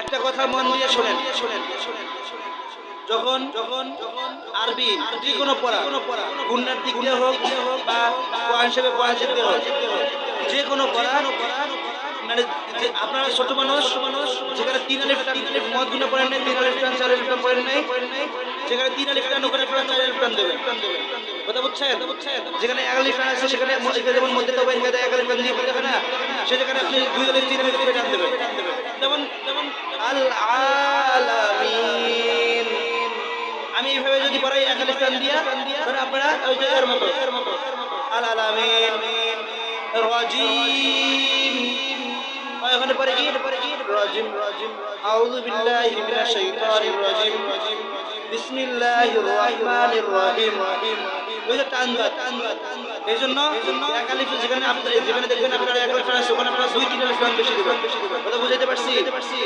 একটা কথা মন দিয়ে শোনেন। যখন যখন আরবি যে কোনো পড়া কোনো পড়া গুন্নার দিক দিয়ে হোক বা কোরআন হিসেবে কোরআন শিখতে হোক যে কোনো পড়া মানে আপনারা ছোট মানুষ মানুষ যেখানে তিন আলিফ তিন আলিফ মদ গুণে পড়েন নাই, তিন আলিফ টান, চার আলিফ টান পড়েন নাই, যেখানে তিন আলিফ টান, ওখানে টান চার আলিফ টান দেবেন। কথা বুঝছেন? যেখানে এক আলিফ টান আছে, সেখানে যেমন মধ্যে তো বাইরে এক আলিফ টান দিয়ে না? সে যেখানে আপনি দুই আলিফ, তিন আলিফ টান আল আলামিন আমি এইভাবে যদি পড়াই আলিফ দিয়া আপনারা আল আলামিন রাজিম। ওখানে পরে কি পরে কি রাজিম রাজিম। আউযু বিল্লাহি মিনাশ শাইতানির রাজিম। বিসমিল্লাহির রহমানির রহিম। ওই যে টান দেওয়া, টান দেওয়া। এই যেখানে যেখানে দেখবেন আপনারা ওখানে আপনারা দুই তিন বেশি দেবেন পারছি